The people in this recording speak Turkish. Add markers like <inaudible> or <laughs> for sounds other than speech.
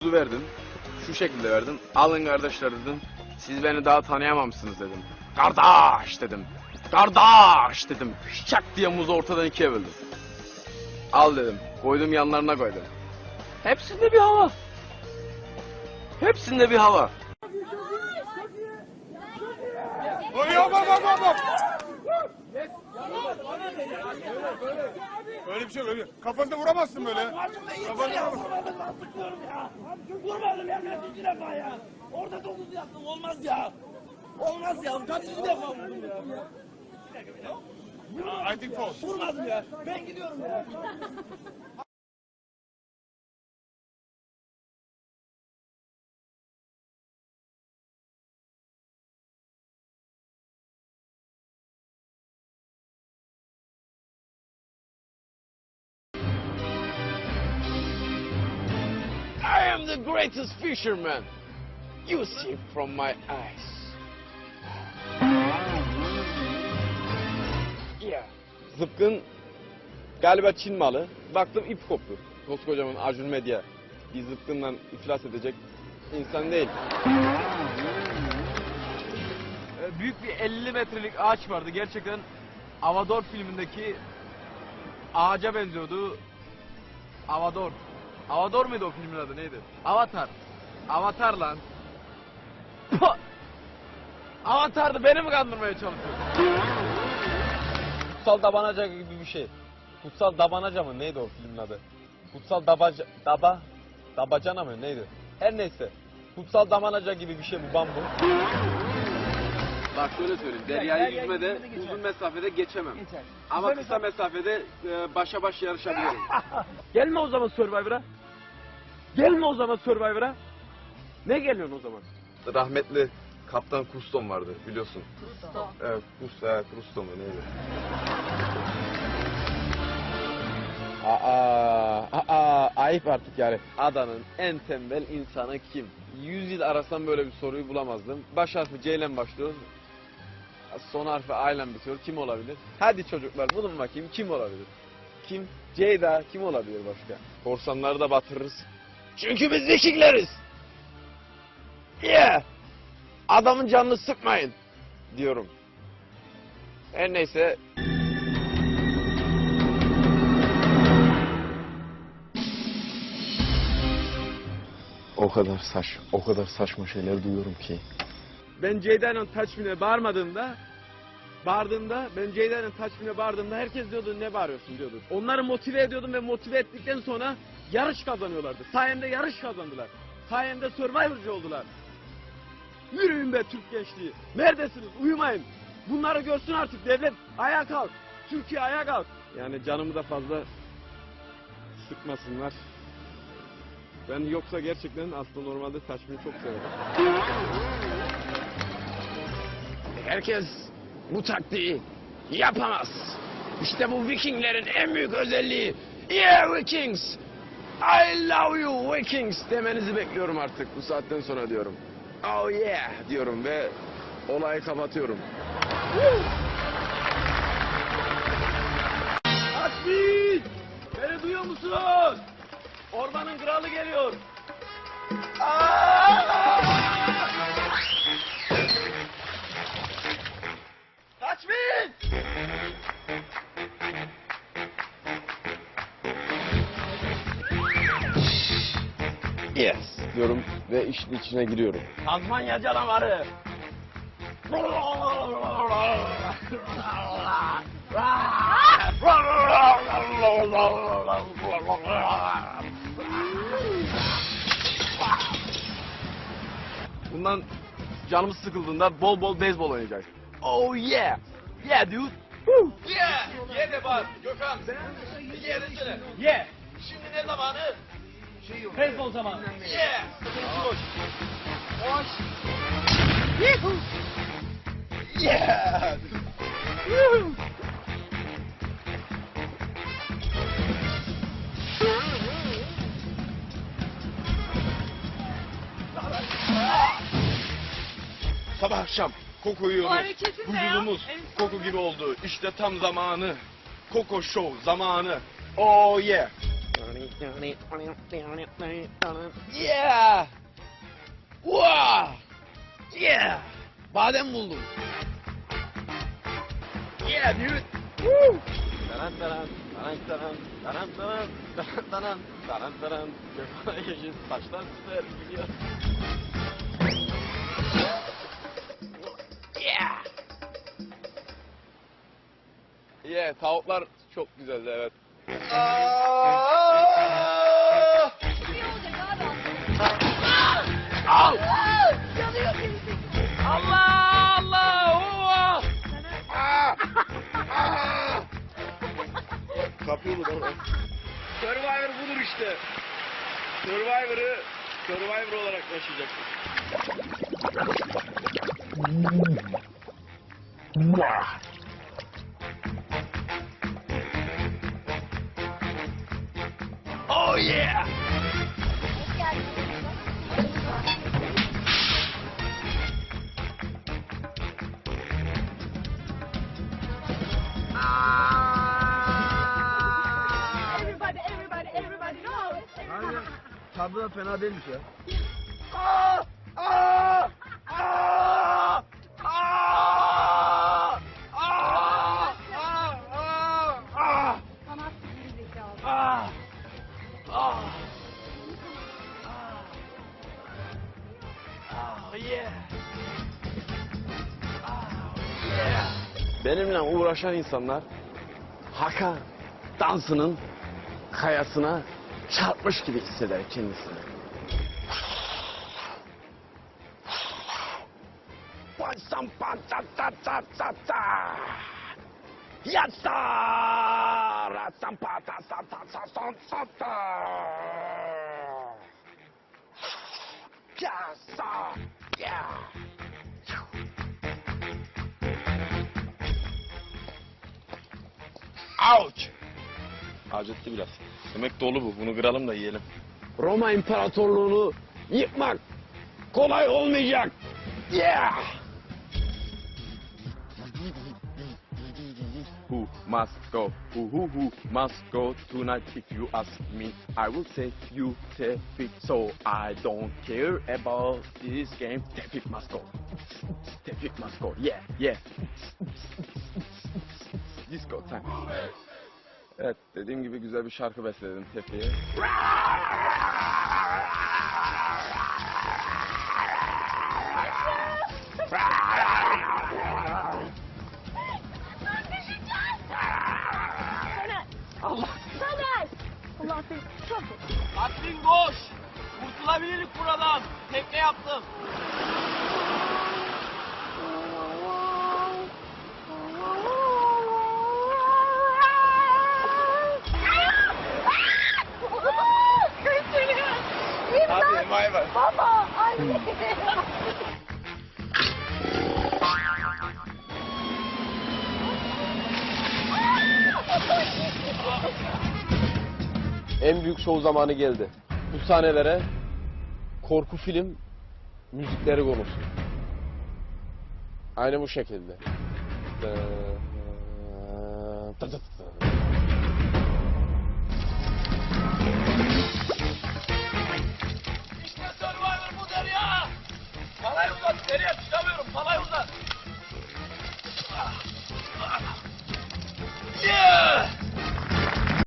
Kuzu verdim. Şu şekilde verdim. Alın kardeşler dedim. Siz beni daha tanıyamamışsınız dedim. Kardeş dedim. Kardeş dedim. Şak diye muzu ortadan ikiye böldüm. Al dedim. Koydum yanlarına koydum. Hepsinde bir hava. Hepsinde bir hava. Oy hop hop hop hop. Öyle bir şey yok, öyle. Kafasına vuramazsın böyle. Kafasına vuramazsın. Vurmadım ya kaçıncı defa ya. Orada dokuz yaptım olmaz ya. Olmaz ya kaçıncı defa vurdum ya. I think false. Vurmadım ya. Ben gidiyorum ya. Am the greatest fisherman. You see from my eyes. Yeah. Zıpkın galiba Çin malı. Baktım ip koptu. Koskocaman Acun Medya. Bir zıpkından iflas edecek insan değil. Ee, büyük bir 50 metrelik ağaç vardı. Gerçekten Avador filmindeki ağaca benziyordu. Avador. Avador muydu o filmin adı neydi? Avatar. Avatar lan. Puh! Avatar'dı beni mi kandırmaya çalışıyorsun? Kutsal Dabanaca gibi bir şey. Kutsal Dabanaca mı neydi o filmin adı? Kutsal Dabaca, Daba, Dabacana mı neydi? Her neyse. Kutsal Dabanaca gibi bir şey bu bambu. Bak şöyle söyleyeyim. Deryayı yüzmede uzun mesafede geçemem. Ama kısa mesafede e, başa baş yarışabilirim. <laughs> Gelme o zaman Survivor'a. Gelme o zaman Survivor'a. Ne geliyorsun o zaman? Rahmetli Kaptan Kuston vardı biliyorsun. Evet, Kus, evet, Kusto mu neydi? Aa, aa, ayıp artık yani. Adanın en tembel insanı kim? Yüz yıl arasam böyle bir soruyu bulamazdım. Baş harfi C ile başlıyor. Son harfi A ile bitiyor. Kim olabilir? Hadi çocuklar bulun bakayım kim olabilir? Kim? Ceyda kim olabilir başka? Korsanları da batırırız. Çünkü biz Vikingleriz. Yeah. Adamın canını sıkmayın diyorum. Her neyse. O kadar saç, o kadar saçma şeyler duyuyorum ki. Ben Ceyda'nın Taçmin'e bağırmadığımda bağırdığımda ben Ceyda'nın Taçmin'e bağırdığımda herkes diyordu ne bağırıyorsun diyordu. Onları motive ediyordum ve motive ettikten sonra yarış kazanıyorlardı. Sayemde yarış kazandılar. Sayemde Survivor'cı oldular. Yürüyün be Türk gençliği. Neredesiniz? Uyumayın. Bunları görsün artık devlet. Ayağa kalk. Türkiye ayağa kalk. Yani canımı da fazla sıkmasınlar. Ben yoksa gerçekten aslında normalde Taçmin'i çok severim. Herkes bu taktiği yapamaz. İşte bu Vikinglerin en büyük özelliği. Yeah Vikings! I love you Vikings demenizi bekliyorum artık bu saatten sonra diyorum. Oh yeah diyorum ve olayı kapatıyorum. Yes diyorum ve işin içine giriyorum. Tazmanya canavarı. Bundan canımız sıkıldığında bol bol beyzbol oynayacağız. Oh yeah! Yeah dude! Woo! Ye! Ye de bak Gökhan. Ye desene. Ye! Şimdi ne zamanı? Beyzbol zamanı. Ye! Koş. Koş. Yeah! Sabah akşam koku yiyoruz. hareketin ne ya? Vücudumuz koku gibi oldu. İşte tam zamanı. Koko Show zamanı. Oh yeah. Yeah! Wow! Yeah! Badem buldum. Yeah dude! Woo! Taran taran, taran taran, taran taran, taran taran, taran taran. Gökhan'a yeşil saçlar süper gidiyor. Yeah! Yeah, tavuklar çok güzeldi evet. Al! Survivor budur işte. Survivor'ı Survivor olarak yaşayacaksın. Oh yeah! Da fena değilmiş ya. Benimle uğraşan insanlar Hakan dansının kayasına çarpmış gibi hisseder kendisini. Pansam pansa ta ta ta ta. Yatsa! Rasampa ta sa ta sa sa sa ta. Yatsa! Yeah! Ouch! Acıttı biraz. Demek dolu bu. Bunu kıralım da yiyelim. Roma İmparatorluğunu yıkmak kolay olmayacak. Yeah! who must go, who who who must go tonight if you ask me. I will say you Tefik, so I don't care about this game. Tefik must go. Tefik must go. Yeah, yeah. Disco time. Evet, dediğim gibi güzel bir şarkı besledim Tefik'e. <laughs> En büyük show zamanı geldi. Bu sahnelere korku film müzikleri konulsun. Aynı bu şekilde.